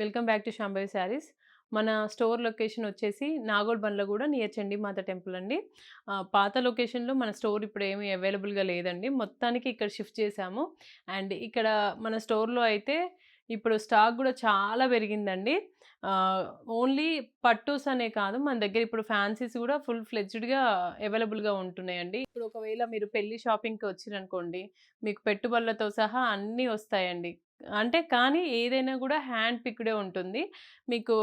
Welcome back to Shambhavi sarees. మన store location వచ్చేసి నాగోల్ బండ్లో కూడా నియర్ చండీమాత టెంపుల్ అండి. పాత లొకేషన్లో మన స్టోర్ ఇప్పుడు ఏమీ అవైలబుల్గా లేదండి. మొత్తానికి ఇక్కడ షిఫ్ట్ చేశాము. అండ్ ఇక్కడ మన స్టోర్లో అయితే ఇప్పుడు స్టాక్ కూడా చాలా పెరిగిందండి. ఓన్లీ పట్టుస్ అనే కాదు మన దగ్గర ఇప్పుడు ఫ్యాన్సీస్ కూడా ఫుల్ ఫ్లెడ్జ్డ్గా అవైలబుల్గా ఉంటున్నాయండి. ఇప్పుడు ఒకవేళ మీరు పెళ్ళి షాపింగ్కి వచ్చిరనుకోండి మీకు పెట్టుబడులతో సహా అన్నీ వస్తాయండి. అంటే కానీ ఏదైనా కూడా హ్యాండ్ పిక్డే ఉంటుంది. మీకు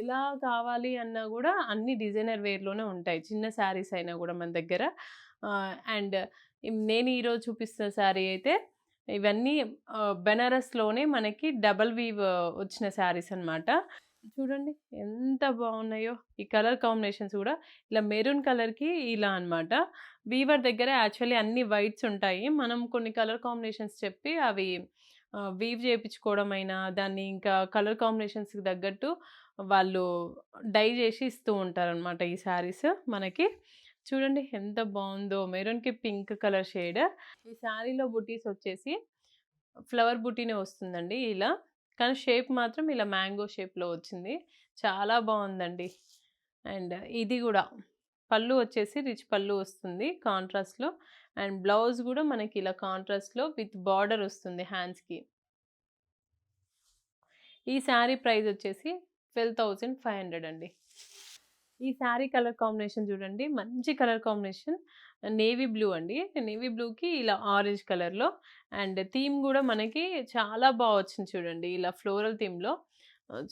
ఎలా కావాలి అన్నా కూడా అన్ని డిజైనర్ వేర్లోనే ఉంటాయి. చిన్న శారీస్ అయినా కూడా మన దగ్గర. అండ్ నేను ఈరోజు చూపిస్తున్న శారీ అయితే ఇవన్నీ బెనారస్లోనే మనకి డబల్ వీవ్ వచ్చిన శారీస్ అన్నమాట. చూడండి ఎంత బాగున్నాయో. ఈ కలర్ కాంబినేషన్స్ కూడా ఇలా మెరూన్ కలర్కి ఇలా అన్నమాట. వీవర్ దగ్గర యాక్చువల్లీ అన్ని వైట్స్ ఉంటాయి. మనం కొన్ని కలర్ కాంబినేషన్స్ చెప్పి అవి వీవ్ చేయించుకోవడం అయినా దాన్ని ఇంకా కలర్ కాంబినేషన్స్కి తగ్గట్టు వాళ్ళు డై చేసి ఇస్తూ ఉంటారనమాట ఈ శారీస్ మనకి. చూడండి ఎంత బాగుందో. మెరూన్కి పింక్ కలర్ షేడ్. ఈ శారీలో బుటీస్ వచ్చేసి ఫ్లవర్ బుటీనే వస్తుందండి ఇలా. కానీ షేప్ మాత్రం ఇలా మ్యాంగో షేప్లో వచ్చింది. చాలా బాగుందండి. అండ్ ఇది కూడా. పళ్ళు వచ్చేసి రిచ్ పళ్ళు వస్తుంది కాంట్రాస్ట్లో. అండ్ బ్లౌజ్ కూడా మనకి ఇలా కాంట్రాస్ట్లో విత్ బార్డర్ వస్తుంది హ్యాండ్స్కి. ఈ శారీ ప్రైస్ వచ్చేసి ట్వెల్వ్ థౌజండ్ ఫైవ్ హండ్రెడ్ అండి. ఈ శారీ కలర్ కాంబినేషన్ చూడండి. మంచి కలర్ కాంబినేషన్. నేవీ బ్లూ అండి. నేవీ బ్లూకి ఇలా ఆరెంజ్ కలర్లో. అండ్ థీమ్ కూడా మనకి చాలా బాగా వచ్చింది చూడండి. ఇలా ఫ్లోరల్ థీమ్లో.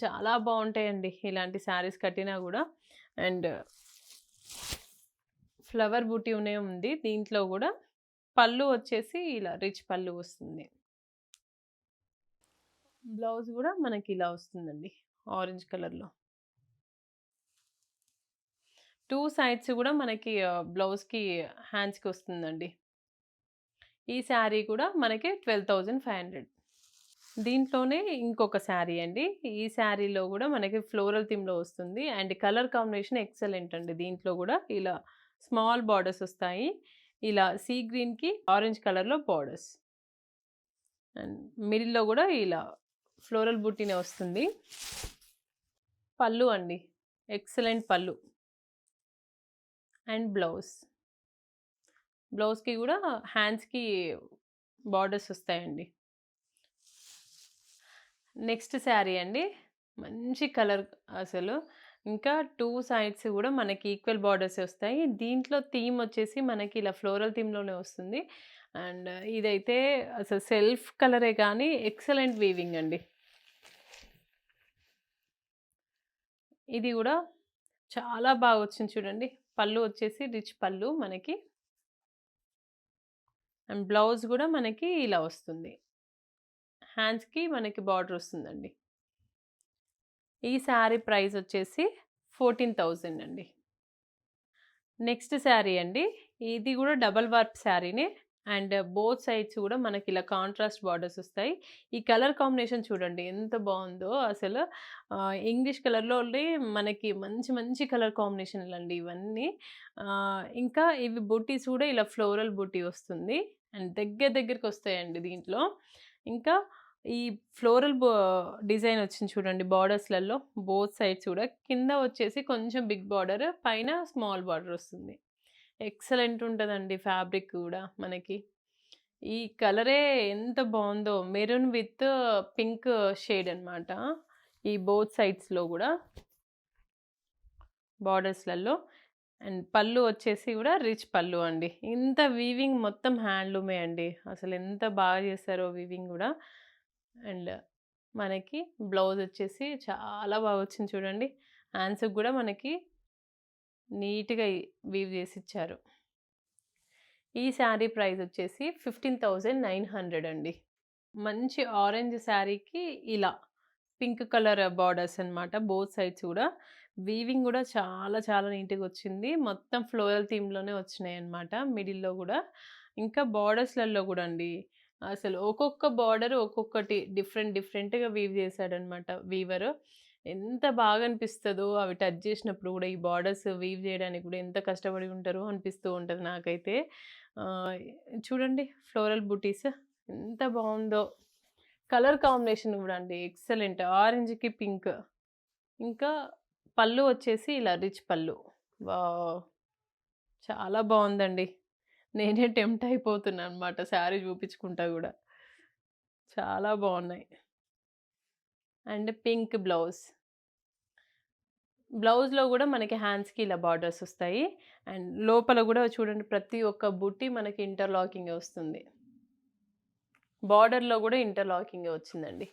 చాలా బాగుంటాయండి ఇలాంటి శారీస్ కట్టినా కూడా. అండ్ ఫ్లవర్ బూటీనే ఉంది. దీంట్లో కూడా పళ్ళు వచ్చేసి ఇలా రిచ్ పళ్ళు వస్తుంది. బ్లౌజ్ కూడా మనకి ఇలా వస్తుందండి. ఆరెంజ్ కలర్లో. టూ సైడ్స్ కూడా మనకి బ్లౌజ్కి హ్యాండ్స్కి వస్తుందండి. ఈ శారీ కూడా మనకి ట్వెల్వ్ థౌజండ్ ఫైవ్ హండ్రెడ్. దీంట్లోనే ఇంకొక శారీ అండి. ఈ శారీలో కూడా మనకి ఫ్లోరల్ థీమ్లో వస్తుంది. అండ్ కలర్ కాంబినేషన్ ఎక్సలెంట్ అండి. దీంట్లో కూడా ఇలా స్మాల్ బార్డర్స్ వస్తాయి. ఇలా సీ గ్రీన్కి ఆరెంజ్ కలర్లో బార్డర్స్. అండ్ మిడిల్లో కూడా ఇలా ఫ్లోరల్ బుట్టినే వస్తుంది. పళ్ళు అండి. ఎక్సలెంట్ పళ్ళు. And blouse. బ్లౌజ్కి కూడా హ్యాండ్స్కి బార్డర్స్ వస్తాయండి. నెక్స్ట్ శారీ అండి. మంచి కలర్ అసలు. ఇంకా టూ సైడ్స్ కూడా మనకి ఈక్వల్ బార్డర్స్ వస్తాయి. దీంట్లో థీమ్ వచ్చేసి మనకి ఇలా ఫ్లోరల్ థీమ్లోనే వస్తుంది. అండ్ ఇదైతే అసలు సెల్ఫ్ కలరే కానీ ఎక్సలెంట్ వీవింగ్ అండి. ఇది కూడా చాలా బాగా వచ్చింది చూడండి. పళ్ళు వచ్చేసి రిచ్ పళ్ళు మనకి. అండ్ బ్లౌజ్ కూడా మనకి ఇలా వస్తుంది. హ్యాండ్స్కి మనకి బార్డర్ వస్తుందండి. ఈ శారీ ప్రైస్ వచ్చేసి ఫోర్టీన్ థౌజండ్ అండి. నెక్స్ట్ శారీ అండి. ఇది కూడా డబల్ వార్ప్ శారీనే. అండ్ బోత్ సైడ్స్ కూడా మనకి ఇలా కాంట్రాస్ట్ బార్డర్స్ వస్తాయి. ఈ కలర్ కాంబినేషన్ చూడండి ఎంత బాగుందో అసలు. ఇంగ్లీష్ కలర్లో మనకి మంచి మంచి కలర్ కాంబినేషన్లు అండి ఇవన్నీ. ఇంకా ఇవి బుటీస్ కూడా ఇలా ఫ్లోరల్ బుటీ వస్తుంది. అండ్ దగ్గర దగ్గరికి వస్తాయండి దీంట్లో. ఇంకా ఈ ఫ్లోరల్ డిజైన్ వచ్చింది చూడండి బార్డర్స్లలో బోత్ సైడ్స్ కూడా. కింద వచ్చేసి కొంచెం బిగ్ బార్డర్ పైన స్మాల్ బార్డర్ వస్తుంది. ఎక్సలెంట్ ఉంటుందండి ఫ్యాబ్రిక్ కూడా మనకి. ఈ కలరే ఎంత బాగుందో మెరూన్ విత్ పింక్ షేడ్ అన్నమాట ఈ బోత్ సైడ్స్లో కూడా. బార్డర్స్లలో. అండ్ పళ్ళు వచ్చేసి కూడా రిచ్ పళ్ళు అండి. ఇంత వీవింగ్ మొత్తం హ్యాండ్లూమే అండి. అసలు ఎంత బాగా చేస్తారో వీవింగ్ కూడా. అండ్ మనకి బ్లౌజ్ వచ్చేసి చాలా బాగా వచ్చింది చూడండి. హ్యాండ్స్కి కూడా మనకి నీట్గా వీవ్ చేసి ఇచ్చారు. ఈ శారీ ప్రైస్ వచ్చేసి ఫిఫ్టీన్ థౌజండ్ నైన్ హండ్రెడ్ అండి. మంచి ఆరెంజ్ శారీకి ఇలా పింక్ కలర్ బార్డర్స్ అన్నమాట. బోత్ సైడ్స్ కూడా. వీవింగ్ కూడా చాలా చాలా నీట్గా వచ్చింది. మొత్తం ఫ్లోరల్ థీమ్లోనే వచ్చినాయి అనమాట మిడిల్లో కూడా. ఇంకా బార్డర్స్లలో కూడా అండి అసలు ఒక్కొక్క బార్డర్ ఒక్కొక్కటి డిఫరెంట్ డిఫరెంట్గా వీవ్ చేశాడనమాట వీవర్ ఎంత బాగా అనిపిస్తుందో అవి టచ్ చేసినప్పుడు కూడా ఈ బార్డర్స్ వీవ్ చేయడానికి కూడా ఎంత కష్టపడి ఉంటారో అనిపిస్తూ ఉంటుంది నాకైతే. చూడండి ఫ్లోరల్ బుటీస్ ఎంత బాగుందో. కలర్ కాంబినేషన్ కూడా అండి ఎక్సలెంట్ ఆరెంజ్కి పింక్ ఇంకా పళ్ళు వచ్చేసి ఇలా రిచ్ పళ్ళు. వావ్! చాలా బాగుందండి. నేనే టెంప్ట్ అయిపోతున్నా అనమాట శారీ చూపించుకుంటా కూడా. చాలా బాగున్నాయి. And pink blouse. బ్లౌజ్లో కూడా మనకి హ్యాండ్స్కి ఇలా బార్డర్స్ వస్తాయి. అండ్ లోపల కూడా చూడండి ప్రతి ఒక్క బుట్టి మనకి ఇంటర్లాకింగ్ వస్తుంది. బార్డర్లో కూడా ఇంటర్లాకింగ్ వచ్చిందండి.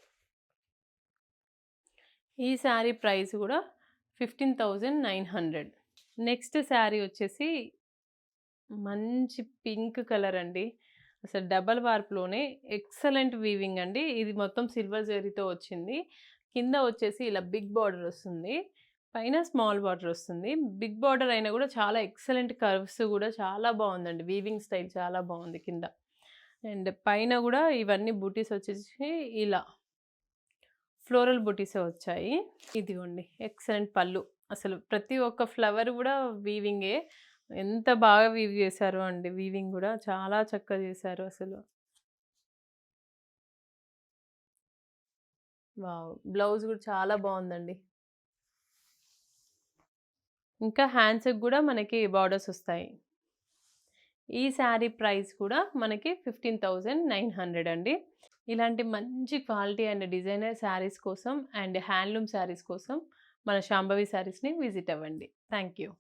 ఈ శారీ ప్రైస్ కూడా fifteen thousand nine hundred. Next sari వచ్చేసి మంచి పింక్ కలర్ అండి. అసలు డబల్ వార్ప్లోనే ఎక్సలెంట్ వీవింగ్ అండి. ఇది మొత్తం సిల్వర్ జరీతో వచ్చింది. కింద వచ్చేసి ఇలా బిగ్ బార్డర్ వస్తుంది. పైన స్మాల్ బార్డర్ వస్తుంది. బిగ్ బార్డర్ అయినా కూడా చాలా ఎక్సలెంట్ కర్వ్స్ కూడా చాలా బాగుందండి. వీవింగ్ స్టైల్ చాలా బాగుంది కింద. అండ్ పైన కూడా ఇవన్నీ బూటీస్ వచ్చేసి ఇలా ఫ్లోరల్ బూటీసే వచ్చాయి. ఇదిగోండి ఎక్సలెంట్ పళ్ళు. అసలు ప్రతి ఒక్క ఫ్లవర్ కూడా వీవింగే. ఎంత బాగా వీవ్ చేశారు అండి. వీవింగ్ కూడా చాలా చక్కగా చేశారు అసలు. వావ్! బ్లౌజ్ కూడా చాలా బాగుందండి. ఇంకా హ్యాండ్స్కి కూడా మనకి బార్డర్స్ వస్తాయి. ఈ శారీ ప్రైస్ కూడా మనకి ఫిఫ్టీన్ థౌజండ్ నైన్ హండ్రెడ్ అండి. ఇలాంటి మంచి క్వాలిటీ అండ్ డిజైనర్ శారీస్ కోసం అండ్ హ్యాండ్లూమ్ శారీస్ కోసం మన శాంభవి శారీస్ని విజిట్ అవ్వండి. Thank you